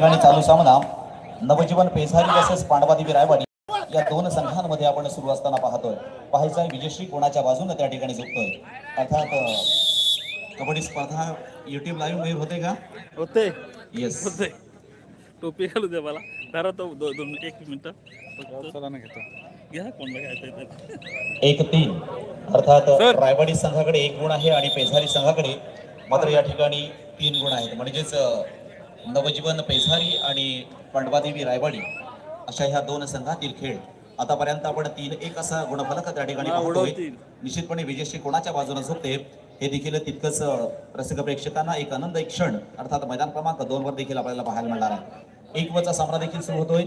ठिकाणी चालू सामना नवजीवन पेसारी तसेच पांडवादेवी रायवाडी. या दोन संघांमध्ये आपण सुरू असताना पाहतोय. पाहायचं विजयश्री कोणाच्या बाजूने त्या ठिकाणी झुकतोय? अर्थात कबड्डी स्पर्धा युट्यूब लाईव्हमध्ये होते का? होते. येस होते. टोपी घालू दे मला. जरा तो दो- दोन एक मिनिट. एक तीन. अर्थात. रायवाडी संघाकडे एक गुण आहे आणि पेसारी संघाकडे मात्र या ठिकाणी तीन गुण आहेत. म्हणजेच नवजीवन पेसारी आणि पांडवादेवी रायवाडी अशा ह्या दोन संघातील खेळ आतापर्यंत आपण तीन एक असा गुणफलक त्या ठिकाणी पाहतोय. निश्चितपणे विजयश्री कोणाच्या बाजूने झोपते हे देखील तितकंच रसिक प्रेक्षकांना एक आनंद एक क्षण अर्थात मैदान क्रमांक दोन वर देखील आपल्याला पाहायला मिळणार आहे. एक वचा सामना देखील सुरू होतोय.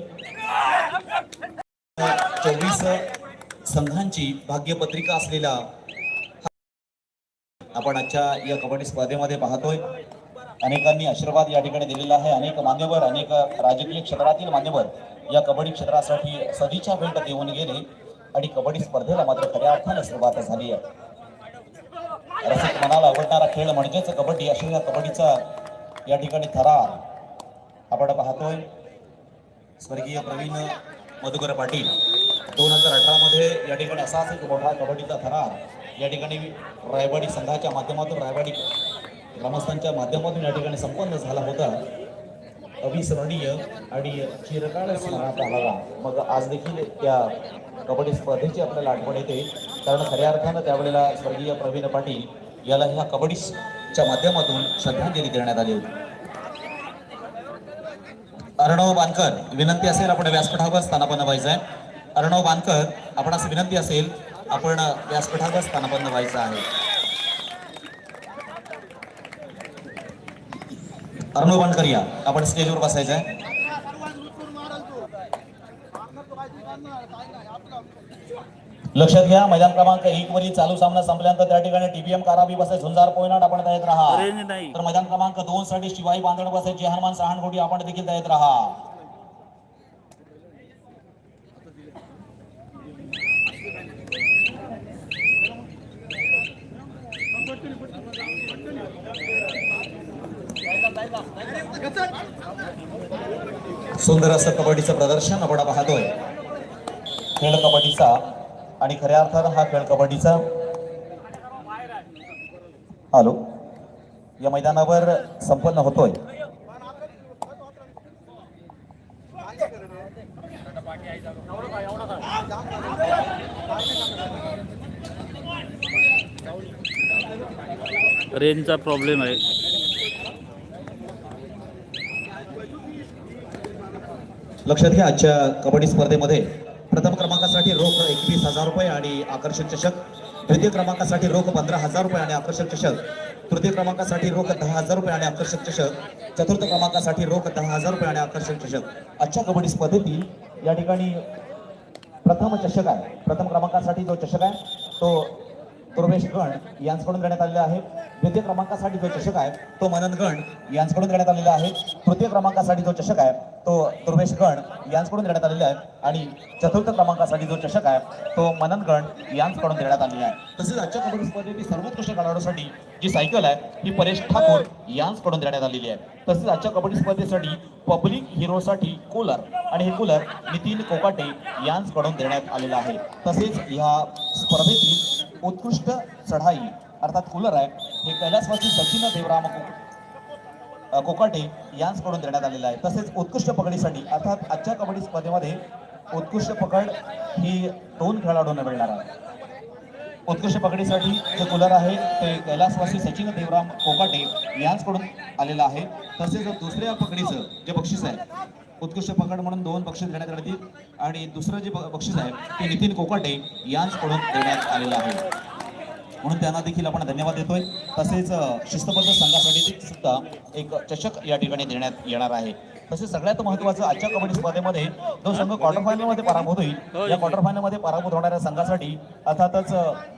चोवीस संघांची भाग्यपत्रिका असलेला आपण आजच्या या कबड्डी स्पर्धेमध्ये पाहतोय. अनेकांनी आशीर्वाद या ठिकाणी दिलेला आहे. अनेक मान्यवर अनेक राजकीय क्षेत्रातील मान्यवर या कबड्डी क्षेत्रासाठी सदिच्छा भेट देऊन गेले आणि कबड्डी स्पर्धेला मात्र खऱ्या अर्थानं सुरुवात झाली आहे. रसिक मनाला आवडणारा खेळ म्हणजेच कबड्डी. अशा या कबड्डीचा या ठिकाणी थरार आपण पाहतोय. स्वर्गीय प्रवीण मधुकर पाटील दोन हजार अठरामध्ये या ठिकाणी असाच एक मोठा कबड्डीचा थरार या ठिकाणी रायवाडी संघाच्या माध्यमातून रायवाडी ग्रामस्थांच्या माध्यमातून या ठिकाणी संपन्न झाला होता. अविस्मरणीय आणि चिरकाळ स्मरणात आला मग आज देखील त्या कबड्डी स्पर्धेची आपल्याला आठवण येते. कारण खऱ्या अर्थानं त्यावेळेला स्वर्गीय प्रवीण पाटील याला ह्या कबड्डीच्या माध्यमातून श्रद्धांजली देण्यात आली होती. अर्णव बानकर विनंती असेल आपण व्यासपीठावर स्थानापन्न व्हायचं आहे. अर्णव बानकर आपण असं विनंती असेल आपण व्यासपीठावर स्थानापन्न व्हायचं आहे. अर्णव बानकर या आपण स्टेजवर बसायचं आहे लक्षात घ्या मैदान क्रमांक एक वरील चालू सामना संपल्यानंतर त्या ठिकाणी टीबीएम काराबी बसाय झुंजार पोयनाट आपण तयार राहा. तर मैदान क्रमांक दोन साठी शिवाई बांधण बसायची हनुमान सहानगोटी आपण देखील तयार राहा. सुंदर असं कबड्डीचं प्रदर्शन आपण पाहतोय. खेळ कबड्डीचा आणि खऱ्या अर्थानं हा खेळ कबड्डीचा. हॅलो? या मैदानावर संपन्न होतोय. रेंजचा प्रॉब्लेम आहे. लक्षात घ्या आजच्या कबड्डी स्पर्धेमध्ये प्रथम क्रमांकासाठी रोख एकवीस हजार रुपये आणि आकर्षक चषक द्वितीय क्रमांकासाठी रोख पंधरा हजार रुपये आणि आकर्षक चषक तृतीय क्रमांकासाठी रोख दहा हजार रुपये आणि आकर्षक चषक चतुर्थ क्रमांकासाठी रोख दहा हजार रुपये आणि आकर्षक चषक. आजच्या कबड्डी स्पर्धेतील या ठिकाणी प्रथम चषक आहे. प्रथम क्रमांकासाठी जो चषक आहे तो तुर्वेश गण यांच्याकडून देण्यात आलेला आहे. द्वितीय क्रमांकासाठी जो चषक आहे तो मनन गण यांच्याकडून देण्यात आलेला आहे. तृतीय क्रमांकासाठी जो चषक आहे तो तुर्वेश गण यांच्याकडून देण्यात आलेला आहे. आणि चतुर्थ क्रमांकासाठी जो चषक आहे तो मनन गण यांच्याकडून देण्यात आलेला आहे. तसेच आजच्या कबड्डी स्पर्धेतील सर्वोत्कृष्ट खेळाडूसाठी जी सायकल आहे ही परेश ठाकूर यांच्याकडून देण्यात आलेली आहे. तसेच आजच्या कबड्डी स्पर्धेसाठी पब्लिक हिरोसाठी कूलर आणि हे कूलर नितीन कोकाटे यांच्याकडून देण्यात आलेलं आहे. तसेच ह्या स्पर्धेतील उत्कृष्ट चढाई अर्थात कूलर आहे हे कैलासवासी सचिन देवराम कोकाटे यांचकडून देण्यात आलेलं आहे. तसेच उत्कृष्ट पकडीसाठी अर्थात आजच्या कबड्डी स्पर्धेमध्ये उत्कृष्ट पकड ही दोन खेळाडूंना मिळणार आहे. उत्कृष्ट पकडीसाठी जे कूलर आहे ते कैलासवासी सचिन देवराम कोकाटे यांचकडून आलेलं आहे. तसेच दुसऱ्या पकडीचं जे बक्षीस आहे उत्कृष्ट पकड म्हणून दोन बक्षीस देण्यात येतील आणि दुसरं जे बक्षीस आहे ते नितीन कोकाटे यांच्याकडून देण्यात आलेलं आहे. म्हणून त्यांना देखील आपण धन्यवाद देतोय. तसेच शिस्तबद्ध संघासाठी सुद्धा एक चषक या ठिकाणी देण्यात येणार आहे. तसेच सगळ्यात महत्त्वाचं आजच्या कबड्डी स्पर्धेमध्ये जो संघ क्वार्टर फायनलमध्ये पराभूत होईल या क्वार्टर फायनलमध्ये पराभूत होणाऱ्या संघासाठी अर्थातच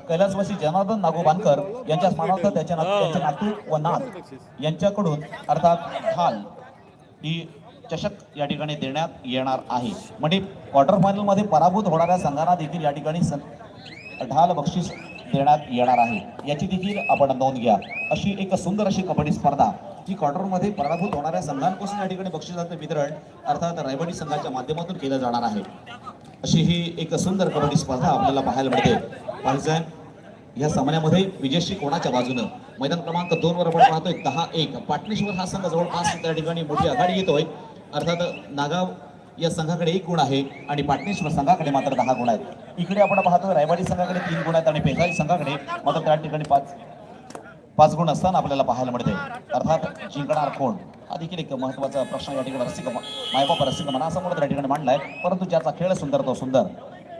कैलासवासी जनार्दन नागो बांधकर यांच्या स्मरणार्थ त्याच्या नातू नातू व नाथ यांच्याकडून अर्थात ढाल ही चषक या ठिकाणी देण्यात येणार आहे. म्हणजे क्वार्टर फायनलमध्ये पराभूत होणाऱ्या संघांना देखील या ठिकाणी सन- ढाल बक्षीस देण्यात येणार आहे. याची देखील आपण नोंद घ्या. अशी एक सुंदर अशी कबड्डी स्पर्धा की क्वार्टरमध्ये पराभूत होणाऱ्या संघांपासून या ठिकाणी बक्षिसाचं वितरण अर्थात रायवाडी संघाच्या माध्यमातून केलं जाणार आहे. अशी ही एक सुंदर कबड्डी स्पर्धा आपल्याला पाहायला मिळते. पाहिजे या सामन्यामध्ये विजयश्री कोणाच्या बाजूनं? मैदान क्रमांक दोन वर आपण पाहतोय दहा एक. पाटणेश्वर हा संघ जवळपास त्या ठिकाणी मोठी आघाडी येतोय अर्थात नागाव या संघाकडे एक गुण आहे आणि पाटणेश्वर संघाकडे मात्र दहा गुण आहेत. इकडे आपण पाहतो रायवाडी संघाकडे तीन गुण आहेत आणि पेशारी संघाकडे मात्र त्या ठिकाणी पाच पाच गुण असताना आपल्याला पाहायला मिळते. अर्थात जिंकणार कोण? हा देखील एक महत्त्वाचा प्रश्न या ठिकाणी रसिक मायबाप रसिक मनासमोर त्या ठिकाणी मांडलाय. परंतु ज्याचा खेळ सुंदर तो सुंदर.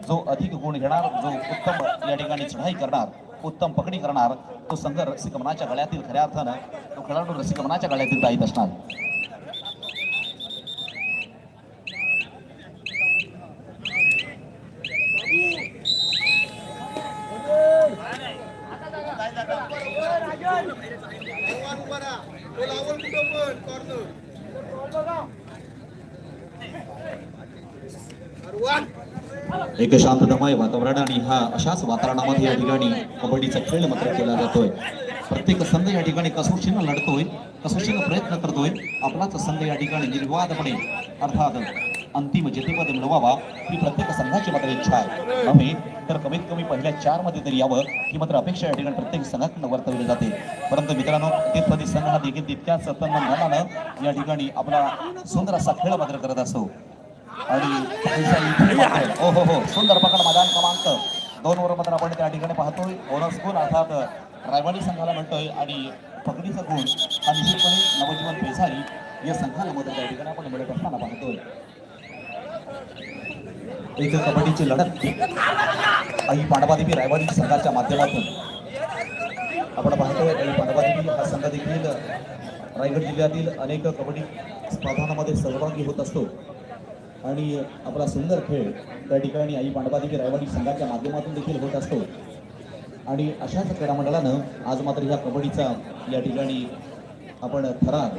जो अधिक गुण घेणार जो उत्तम या ठिकाणी चढाई करणार उत्तम पकडी करणार तो संघ रसिक मनाच्या गळ्यातील खऱ्या अर्थानं तो खेळाडू रसिक मनाच्या गळ्यातील दायित असणार. एक शांततामय वातावरण आणि हा अशाच वातावरणामध्ये या ठिकाणी कबड्डीचा खेळ मात्र केला जातोय. प्रत्येक संघ या ठिकाणी कसोशीनं लढतोय कसोशीनं प्रयत्न करतोय. आपलाच संघ या ठिकाणी निर्वादपणे अर्थात अंतिम जेतेपद मिळवावा ही प्रत्येक संघाची मात्र इच्छा आहे. नव्हे तर कमीत कमी पहिल्या चारमध्ये तरी यावं ही मात्र अपेक्षा या ठिकाणी प्रत्येक संघाकडून वर्तवली जाते. परंतु मित्रांनो तेथपदी संघ हा देखील तितक्याच तन्मन या ठिकाणी आपला सुंदर असा खेळ मात्र करत असतो. आणि हो हो हो. सुंदर पकड मैदान क्रमांक दोन मात्र आपण त्या ठिकाणी पाहतोय. बोनस गुण अर्थात रायवाडी संघाला म्हणतोय आणि पकडीचा गुण हा निश्चितपणे नवजीवन पेसारी या संघाला मदत त्या ठिकाणी आपण मिळत असताना पाहतोय. एक कबड्डीची लढत. आई पांडवादेवी रायवाडी संघाच्या माध्यमातून. आपण पाहतोय आई पांडवादेवी हा संघ देखील रायगड जिल्ह्यातील अनेक कबड्डी स्पर्धांमध्ये सहभागी होत असतो. आणि आपला सुंदर खेळ त्या ठिकाणी आई पांडवादेवी रायवाडी संघाच्या माध्यमातून देखील होत असतो. आणि अशाच क्रीडामंडळानं आज मात्र ह्या कबड्डीचा या ठिकाणी आपण थरार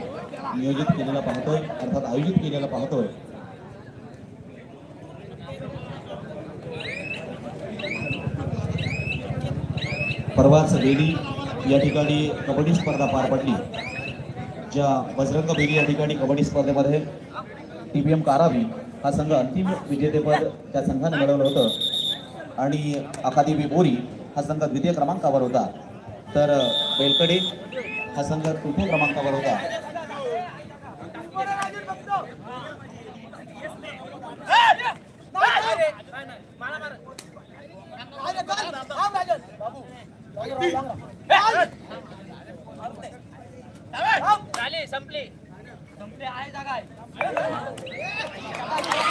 नियोजित केलेला पाहतोय अर्थात आयोजित केलेला पाहतोय. परवाच बेली या ठिकाणी कबड्डी स्पर्धा पार पडली. ज्या बजरंग बेली या ठिकाणी कबड्डी स्पर्धेमध्ये टी बी एम कारावी हा संघ अंतिम विजेतेपद त्या संघाने मिळवलं होतं. आणि अकादेवी बोरी हा संघ द्वितीय क्रमांकावर होता. तर बेलकडे हा संघ तृतीय क्रमांकावर होता. संपली. संपली. आहे जागा Yeah.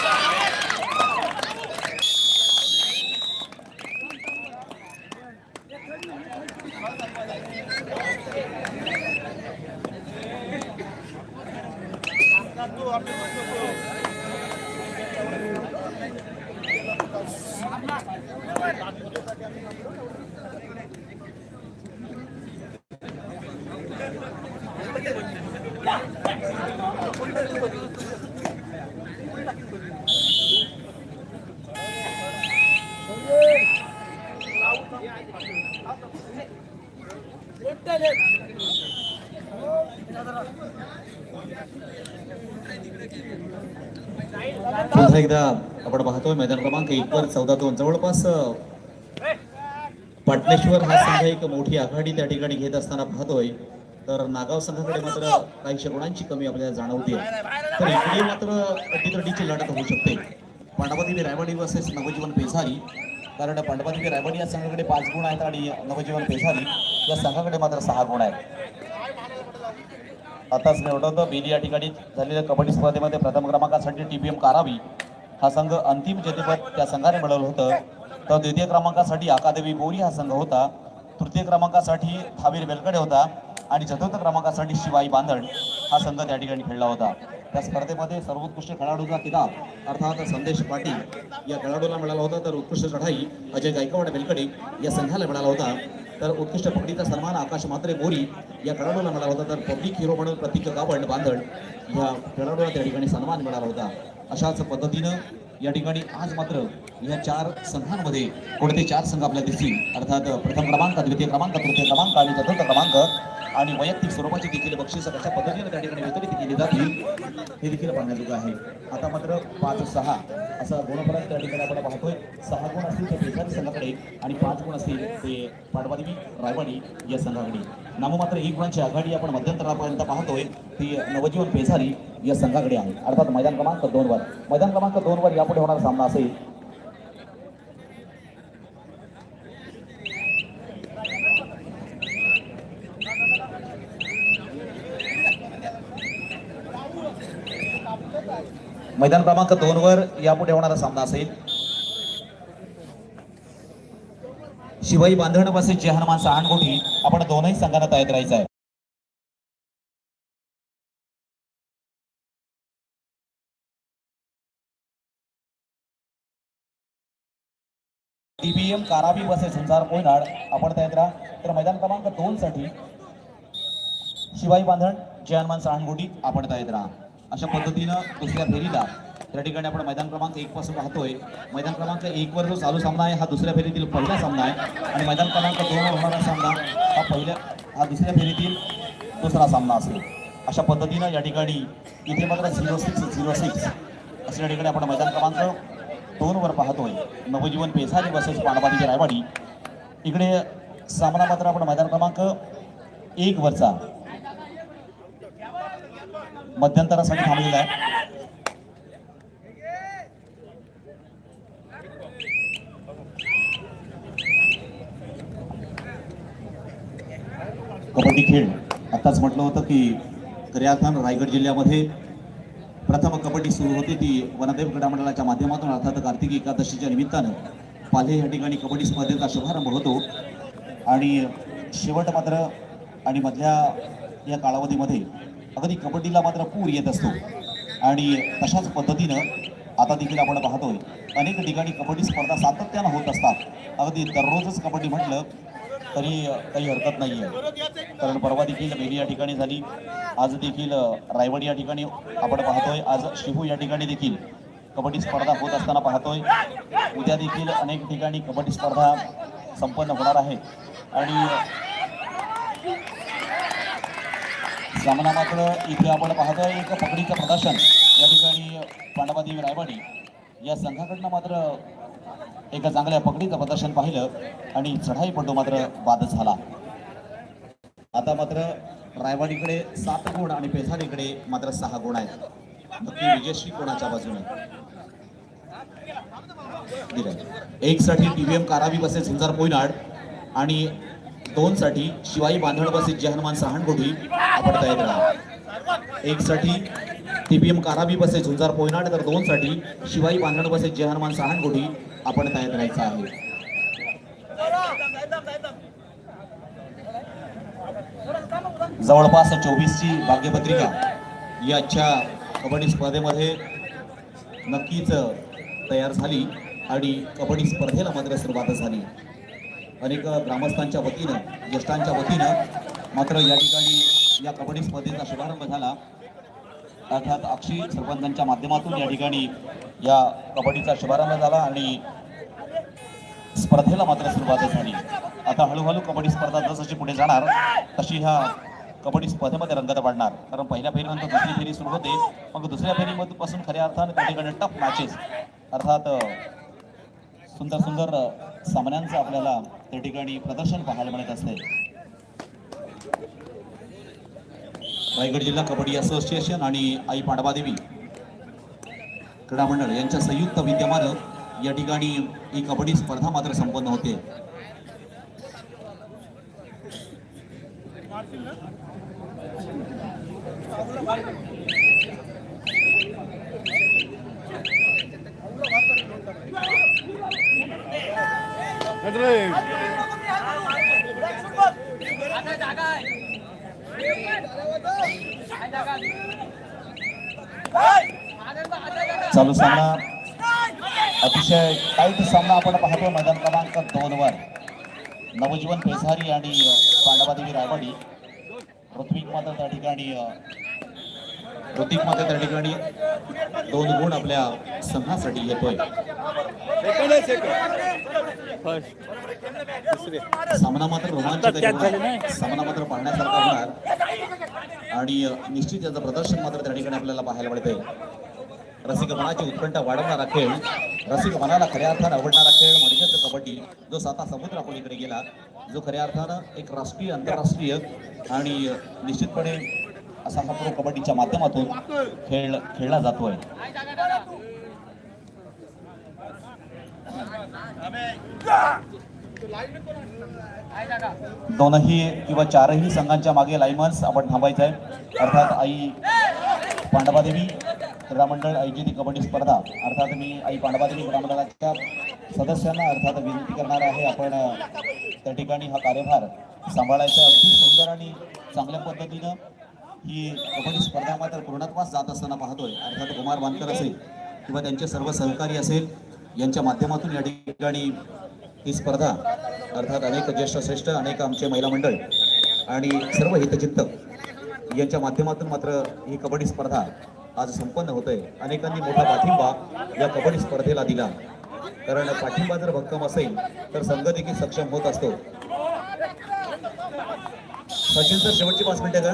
एकदा आपण पाहतोय मैदान क्रमांक एक वर चौदा दोन जवळपास पाटणेश्वर हा संघ एक मोठी आघाडी त्या ठिकाणी घेत असताना पाहतोय. तर नागाव संघाकडे मात्र काहीशे गुणांची कमी आपल्याला जाणवते. तर इकडे मात्र अटीतटीची लढत होऊ शकते. पांडवादेवी रायवाडी वर्सेस नवजीवन पेझारी कारण पांडवादेवी रायवाडी या संघाकडे पाच गुण आहेत आणि नवजीवन पेझारी या संघाकडे मात्र सहा गुण आहेत. आताच मी होतं बेली या ठिकाणी झालेल्या कबड्डी स्पर्धेमध्ये प्रथम क्रमांकासाठी टी पी एम कारावी हा संघ अंतिम जेतेपद त्या संघाने मिळवलं होतं. तर द्वितीय क्रमांकासाठी अकादेवी बोरी हा संघ होता. तृतीय क्रमांकासाठी थावीर बेलकडे होता आणि चतुर्थ क्रमांकासाठी शिवाई बांधण हा संघ त्या ठिकाणी खेळला होता. त्या स्पर्धेमध्ये सर्वोत्कृष्ट खेळाडूचा किताब अर्थात संदेश पाटील या खेळाडूला मिळाला होता. तर उत्कृष्ट चढाई अजय गायकवाड बेलकडे या संघाला मिळाला होता. तर उत्कृष्ट पकडीचा सन्मान आकाश मात्रे बोरी या खेळाडूला मिळाला होता. तर पब्लिक हिरो म्हणून प्रतीक गावंड बांधण या खेळाडूला त्या ठिकाणी सन्मान मिळाला होता. अशाच पद्धतीनं या ठिकाणी आज मात्र या चार संघांमध्ये कोणते चार संघ आपल्याला दिसतील? अर्थात प्रथम क्रमांक द्वितीय क्रमांक तृतीय क्रमांक आणि चतुर्थ क्रमांक आणि वैयक्तिक स्वरूपाची देखील बक्षीस कशा पद्धतीने त्या ठिकाणी वितरित केली जातील हे देखील पाहण्याजोगं आहे. आता मात्र पाच सहा असा गुणफलक त्या ठिकाणी आपण पाहतोय. सहा गुण असतील तर पेशारी संघाकडे आणि पाच गुण असतील ते पाडवादेवी रायवाडी या संघाकडे. नाममात्र एक गुणांची आघाडी आपण मध्यंतरापर्यंत पाहतोय. ती नवजीवन पेसारी या संघाकडे आहे. अर्थात मैदान क्रमांक दोन वर. मैदान क्रमांक दोनवर यापुढे होणारा सामना असेल. मैदान क्रमांक दोनवर यापुढे होणारा सामना असेल. शिवाई बांधण बसेस जे हनुमान सहाणकोटी आपण दोनही संघांना तयार राहायचं आहे. टीबीएम कारावी बसे संसार कोयनाड आपण तयार राहा. तर मैदान क्रमांक दोन साठी शिवाई बांधण जय हनुमान सहाणकोटी आपण तयार राहा. अशा पद्धतीनं दुसऱ्या फेरीला त्या ठिकाणी आपण मैदान क्रमांक एक पासून पाहतोय. मैदान क्रमांक एक वर जो चालू सामना आहे हा दुसऱ्या फेरीतील पहिला सामना आहे. आणि मैदान क्रमांक दोन होणारा सामना हा पहिल्या हा दुसऱ्या फेरीतील दुसरा सामना असेल. अशा पद्धतीनं या ठिकाणी इथे मात्र झिरो सिक्स झिरो सिक्स अशा या ठिकाणी आपण मैदान क्रमांक दोन वर पाहतोय. नवजीवन पेसारी बसेस पाणबादीची रायवाडी. इकडे सामना मात्र आपण मैदान क्रमांक एक वरचा मध्यंतरासाठी थांबलेला आहे. कबड्डी खेळ. आत्ताच म्हटलं होतं की खऱ्या अर्थानं रायगड जिल्ह्यामध्ये प्रथम कबड्डी सुरू होती ती वनदेव क्रीडामंडळाच्या माध्यमातून. अर्थात कार्तिक एकादशीच्या निमित्तानं पाले या ठिकाणी कबड्डी स्पर्धेचा शुभारंभ होतो. आणि शेवट मात्र आणि मधल्या या कालावधीमध्ये अगदी कबड्डीला मात्र पूर येत असतो. आणि तशाच पद्धतीनं आता देखील आपण पाहतोय अनेक ठिकाणी कबड्डी स्पर्धा सातत्यानं होत असतात. अगदी दररोजच कबड्डी म्हटलं तरी काही हरकत नाही आहे कारण परवा देखील मेरी या ठिकाणी झाली. आज देखील रायवड या ठिकाणी आपण पाहतोय. आज शिहू या ठिकाणी देखील कबड्डी स्पर्धा होत असताना पाहतोय. उद्या देखील अनेक ठिकाणी कबड्डी स्पर्धा संपन्न होणार आहे. आणि सामना मात्र इथे आपण पाहतोय एक पकडीचं प्रदर्शन. या ठिकाणी पांडवादेवी रायवाडी या संघाकडनं मात्र एका चांगल्या पकडीचं प्रदर्शन पाहिलं आणि चढाईपटू मात्र बाद झाला. आता मात्र रायवाडीकडे सात गुण आणि पेझारीकडे मात्र सहा गुण आहेत. नक्की विजयश्री कोणाच्या बाजूने? एक साठी टीव्हीएम कारावी बसेस झुंजार पोयनाड आणि दोन साठी शिवाई बांधण बसेस जे हनुमान सहाणकोटी आपण तयार राहा. एक साठी टीपीएम कारावी बसेस झुंजार पोयनाड तर दोन साठी शिवाई बांधण बसेस जे हनुमान सहाणकोटी आपण तयार राहायचं आहे. जवळपास चोवीसची भाग्यपत्रिका याच्या कबड्डी स्पर्धेमध्ये नक्कीच तयार झाली आणि कबड्डी स्पर्धेला मात्र सुरुवात झाली. अनेक ग्रामस्थांच्या वतीनं ज्येष्ठांच्या वतीनं मात्र या ठिकाणी या कबड्डी स्पर्धेचा शुभारंभ झाला. अर्थात अक्षी सरपंचांच्या माध्यमातून या ठिकाणी या कबड्डीचा शुभारंभ झाला आणि स्पर्धेला मात्र सुरुवात झाली. आता हळूहळू कबड्डी स्पर्धा जसजशी पुढे जाणार तशी ह्या कबड्डी स्पर्धेमध्ये रंगत वाढणार. कारण पहिल्या फेरीनंतर दुसरी फेरी सुरू होते. मग दुसऱ्या फेरीमध्ये पासून खऱ्या अर्थानं त्या ठिकाणी टफ मॅचेस अर्थात सुंदर सुंदर सामन्यांचं आपल्याला त्या ठिकाणी प्रदर्शन पाहायला मिळत असते. रायगड जिल्हा कबड्डी असोसिएशन आणि आई पांडवादेवी क्रीडा मंडळ यांच्या संयुक्त विद्यमानं या ठिकाणी ही कबड्डी स्पर्धा मात्र संपन्न होते. चालू सामना. अतिशय टाईट सामना आपण पाहतो मैदान क्रमांक दोन वर. नवजीवन पेसारी आणि पांडवादेवी रायवाडी. ऋत्विक मात्र त्या ठिकाणी ऋतिक मात्र त्या ठिकाणी दोन गुण आपल्या संघासाठी येतोय. सामना मात्र रोमांचक. सामना मात्र पाहण्यासारखा होणार. आणि निश्चित याचं प्रदर्शन मात्र त्या ठिकाणी आपल्याला पाहायला मिळते रसिक मनाची उत्कंठा वाढवणारा खेळ रसिक मनाला खऱ्या अर्थानं आवडणारा खेळ म्हणजेच कबड्डी जो साता समुद्र पलीकडे गेला जो खऱ्या अर्थानं एक राष्ट्रीय आंतरराष्ट्रीय आणि निश्चितपणे असा हा प्रो कबड्डीच्या माध्यमातून खेळ खेळला जातोय. आहे दोनही किंवा चारही संघांच्या मागे लाईमन्स आपण थांबायचं आहे अर्थात आई पांडवादेवी क्रीडामंडळ आयोजित कबड्डी स्पर्धा. अर्थात मी आई पांडवादेवी क्रीडामंडळाच्या सदस्यांना अर्थात विनंती करणार आहे आपण त्या ठिकाणी हा कार्यभार सांभाळायचा अगदी सुंदर आणि चांगल्या पद्धतीनं ही कबड्डी स्पर्धा मात्र पूर्णत्वास जात असताना पाहतोय. अर्थात कुमार बांधकर असेल किंवा त्यांचे सर्व सहकारी असेल यांच्या माध्यमातून या ठिकाणी ही स्पर्धा अर्थात अनेक ज्येष्ठ श्रेष्ठ अनेक आमचे महिला मंडळ आणि सर्व हितचिंतक यांच्या माध्यमातून मात्र ही कबड्डी स्पर्धा आज संपन्न होते अनेकांनी मोठा पाठिंबा या कबड्डी स्पर्धेला दिला. कारण पाठिंबा जर भक्कम असेल तर संघ देखील सक्षम होत असतो. सचिन सर शेवटची पाच मिनिटं का?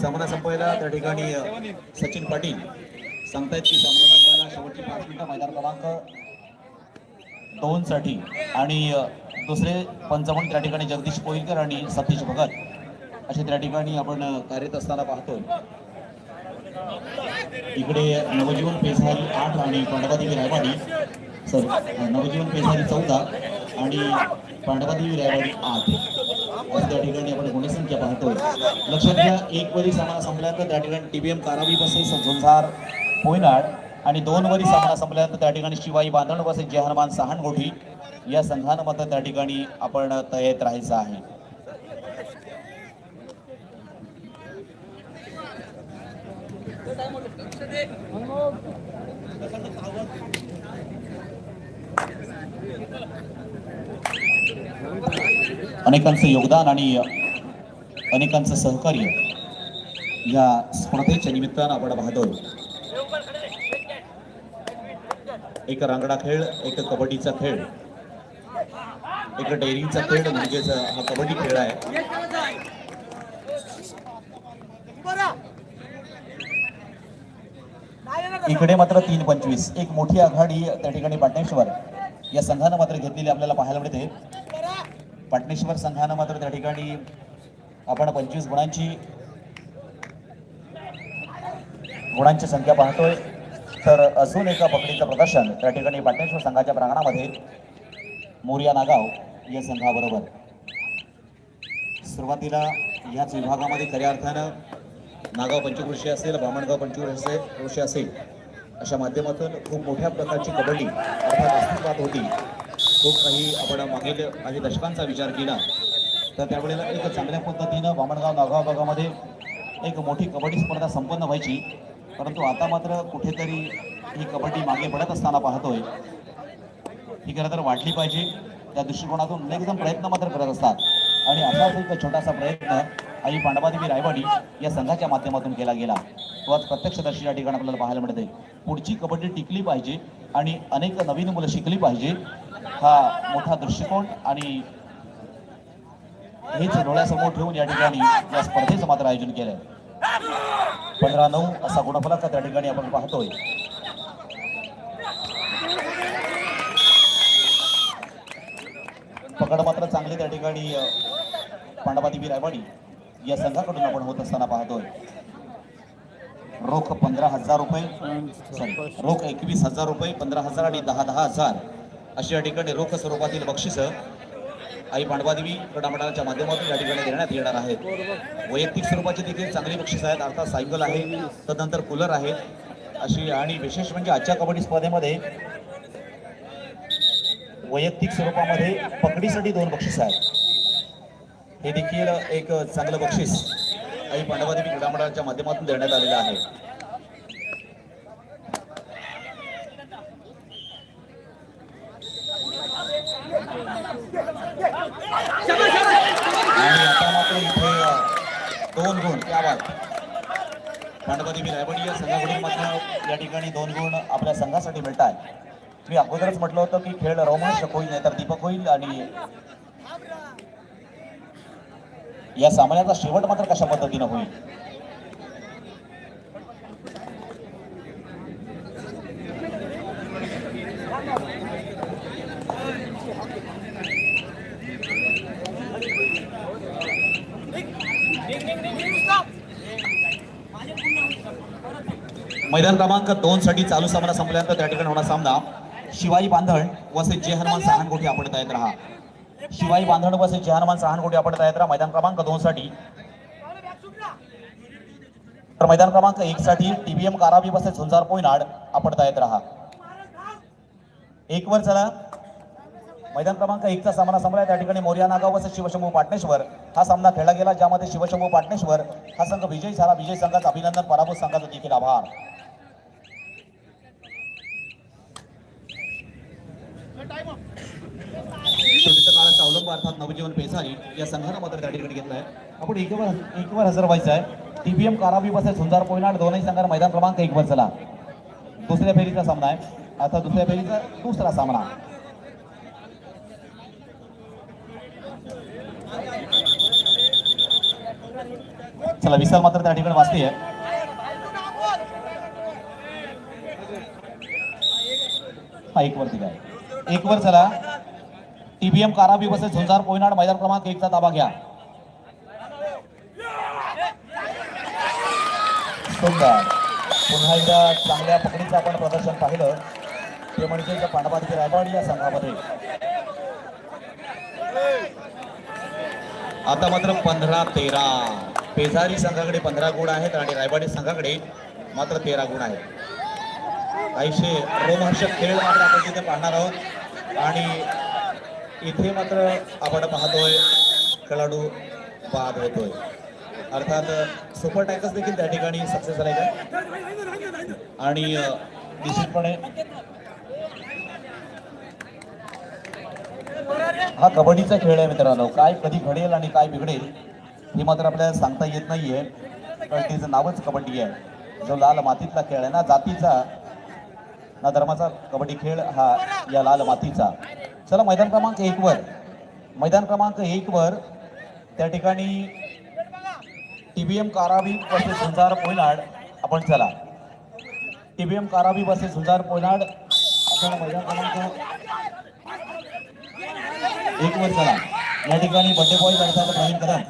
सामना संपवायला त्या ठिकाणी सचिन पाटील सांगतायत की सामना संपवायला शेवटची पाच मिनिटं मैदान क्रमांक दोन साठी. आणि दुसरे पंच म्हणून त्या ठिकाणी जगदीश कोईलकर आणि सतीश भगत. असे त्या ठिकाणी आपण कार्यरत असताना पाहतोय. इकडे नवजीवन पेसारी आठ आणि पांडवादेवी रायवाडी सर नवजीवन पेसारी चौदा आणि पांडवादेवी रायवाडी आठ. त्या ठिकाणी आपण गुणसंख्या पाहतोय. लक्षात घ्या एक वरी सामना संपल्यानंतर त्या ठिकाणी टीबीएम कारावी बसेस झुंजार पोयनाड आणि दोन वरी सामना संपल्यानंतर त्या ठिकाणी शिवाई बांधण बसेस जे हनुमान सहानगोठी या संघानं मात्र त्या ठिकाणी आपण तयारीत राहायचं आहे. अनेकांचं योगदान आणि अनेकांचं सहकार्य या स्पर्धेच्या निमित्तानं आपण पाहतोय एक रांगडा खेळ एक कबड्डीचा खेळ एक डेअरिंगचा खेळ म्हणजेच हा कबड्डी खेळ आहे. इकडे मात्र तीन पंचवीस. एक मोठी आघाडी त्या ठिकाणी पाटणेश्वर. या संघानं मात्र घेतलेली आपल्याला पाहायला मिळते. पाटणेश्वर संघानं मात्र त्या ठिकाणी आपण पंचवीस गुणांची गुणांची संख्या पाहतोय. तर अजून एका पकडीचं प्रदर्शन त्या ठिकाणी पाटणेश्वर संघाच्या प्रांगणामध्ये. मोरिया नागाव या संघाबरोबर. सुरुवातीला याच विभागामध्ये खऱ्या अर्थानं नागाव पंचकृषी असेल बामणगाव पंचकृषी कृषी असेल अशा माध्यमातून खूप मोठ्या प्रकारची कबड्डी अर्थात अस्तित्वात होती. खूप काही आपण मागील काही दशकांचा विचार केला. तर त्यावेळेला एक चांगल्या पद्धतीनं बामणगाव नागाव भागामध्ये एक मोठी कबड्डी स्पर्धा संपन्न व्हायची. परंतु आता मात्र कुठेतरी ही कबड्डी मागे पडत असताना पाहतोय. ही खरं तर वाढली पाहिजे. त्या दृष्टिकोनातून एकदम प्रयत्न मात्र करत असतात. आणि असाच एक छोटासा प्रयत्न आई पांडवादेवी रायवाडी या संघाच्या माध्यमातून केला गेला. तो आज प्रत्यक्षदर्शी या ठिकाणी आपल्याला पाहायला मिळते पुढची कबड्डी टिकली पाहिजे आणि अनेक नवीन मुलं शिकली पाहिजे हा मोठा दृष्टिकोन आणि हेच डोळ्यासमोर ठेवून या ठिकाणी या स्पर्धेचं मात्र आयोजन केलंय. पंधरा नऊ असा गुणफलक त्या ठिकाणी आपण पाहतोय. पकड मात्र चांगली त्या ठिकाणी पांडवादेवी रायवाडी या संघाकडून आपण होत असताना पाहतोय. रोख पंधरा हजार रुपये सॉरी रोख एकवीस हजार रुपये पंधरा हजार आणि दहा दहा हजार. अशी या ठिकाणी रोख स्वरूपातील बक्षीस आई पांडवादेवी क्रीडामंडळाच्या माध्यमातून या ठिकाणी देण्यात येणार आहेत. वैयक्तिक स्वरूपाची देखील चांगली बक्षीस आहेत. अर्थात सायकल आहे तदनंतर कूलर आहेत. अशी आणि विशेष म्हणजे आजच्या कबड्डी स्पर्धेमध्ये वैयक्तिक स्वरूपामध्ये पकडीसाठी दोन बक्षीस आहेत. हे देखील एक चांगलं बक्षीस आई पांडवादेवी क्रीडा मंडळाच्या माध्यमातून देण्यात आलेलं आहे. आणि आता मात्र इथे दोन गुण त्या बात. पांडवादेवी या संघाकडून मात्र या ठिकाणी दोन गुण आपल्या संघासाठी मिळत आहेत मी अगोदरच म्हटलं होतं की खेळ रोमांचक होईल नाही तर दीपक होईल आणि या सामन्याचा शेवट मात्र कशा पद्धतीनं होईल? मैदान क्रमांक दोन साठी चालू सामना संपल्यानंतर त्या ठिकाणी होणार सामना. शिवाई बांधण वसे जे हनुमान सहानकोटी आपण तयार राहा. शिवाई बांधण जहानमान जे सहानकोटी आपण तयार राहा मैदान क्रमांक दोन साठी तर मैदान क्रमांक एक साठी टीबीएम कारावी वसे झुंजार पोयनाड आपण तयार राहा एक वर चला. मैदान क्रमांक एकचा सामना संपला त्या ठिकाणी मोर्या नागाव वसे शिवशंभू पाटणेश्वर. हा सामना खेळला गेला ज्यामध्ये शिवशंभू पाटणेश्वर हा संघ विजयी झाला. विजय संघाचा अभिनंदन पराभूत संघाचा देखील आभार. अर्थात नवजीवन पेसारी या संघानं मात्र त्या ठिकाणी घेतलाय. आपण एकवर एकवर हजर व्हायचं आहे. टीबीएम कारावी बसेल सुंदर पोयनाड दोनही संघांना मैदान क्रमांक एक वर चला दुसऱ्या फेरीचा सामना आहे. आता दुसऱ्या फेरीचा दुसरा सामना. चला विशाल मात्र त्या ठिकाणी वाचते हा एक वर आहे एक वर चला. ईव्हीएम कारावी बसेल झुंजार पोयनाड मैदान क्रमांक एकचा ताबा घ्या. सुंदर. पुन्हा एकदा चांगल्या पकडीचं आपण प्रदर्शन पाहिलं. ते म्हणजे पांडवादी रायबाड या संघामध्ये. आता मात्र पंधरा तेरा. पेजारी संघाकडे पंधरा गुण आहेत आणि रायबाडी संघाकडे मात्र तेरा गुण आहेत. काहीशे रोमहर्षक खेळ मात्र आपण तिथे पाहणार आहोत. आणि इथे मात्र आपण पाहतोय खेळाडू बाद होतोय. अर्थात सुपर टँकर्स देखील त्या ठिकाणी सक्सेस झाले का आणि निश्चितपणे हा कबड्डीचा खेळ आहे मित्रांनो. काय कधी घडेल आणि काय बिघडेल हे मात्र आपल्याला सांगता येत नाहीये. कारण तिचं नावच कबड्डी आहे. जो लाल मातीतला खेळ आहे ना जातीचा ना धर्माचा कबड्डी खेळ हा या लाल मातीचा. चला मैदान क्रमांक एक वर. मैदान क्रमांक एक वर त्या ठिकाणी टीबीएम कारावी बसे झुंजार पोयनाड आपण चला. टीबीएम कारावी बसेस झुंजार पोयनाड आपण मैदान क्रमांक एक वर चला. या ठिकाणी बड्डे बॉईज अर्थात प्रवीण कदम.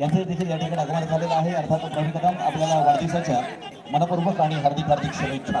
यांचे देखील या ठिकाणी आगमन झालेलं आहे. अर्थात प्रवीण कदम आपल्याला वाढदिवसाच्या मनपूर्वक आणि हार्दिक हार्दिक शुभेच्छा.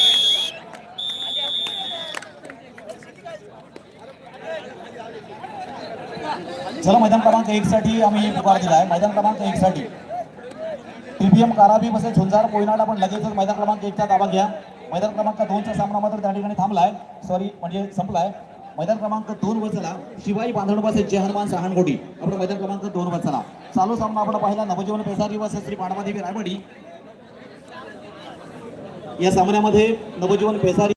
चला मैदान क्रमांक एक साठी आम्ही पुकार दिलाय मैदान क्रमांक एक साठी. टीबीएम काराबी बसेल झुंजार पोयनाड आपण लगेचच मैदान क्रमांक एकचा ताबा घ्या. मैदान क्रमांक दोनचा सामना मात्र त्या ठिकाणी थांबलाय. सॉरी म्हणजे संपलाय. मैदान क्रमांक दोन वर चला. शिवाई बांधण बसेल जय हनुमान सहानकोटी आपण मैदान क्रमांक दोन वर चला. चालू सामना आपण पाहिला. नवजीवन पेसारी बसेल श्री पांडवादेवी रायवाडी. या सामन्यामध्ये नवजीवन पेसारी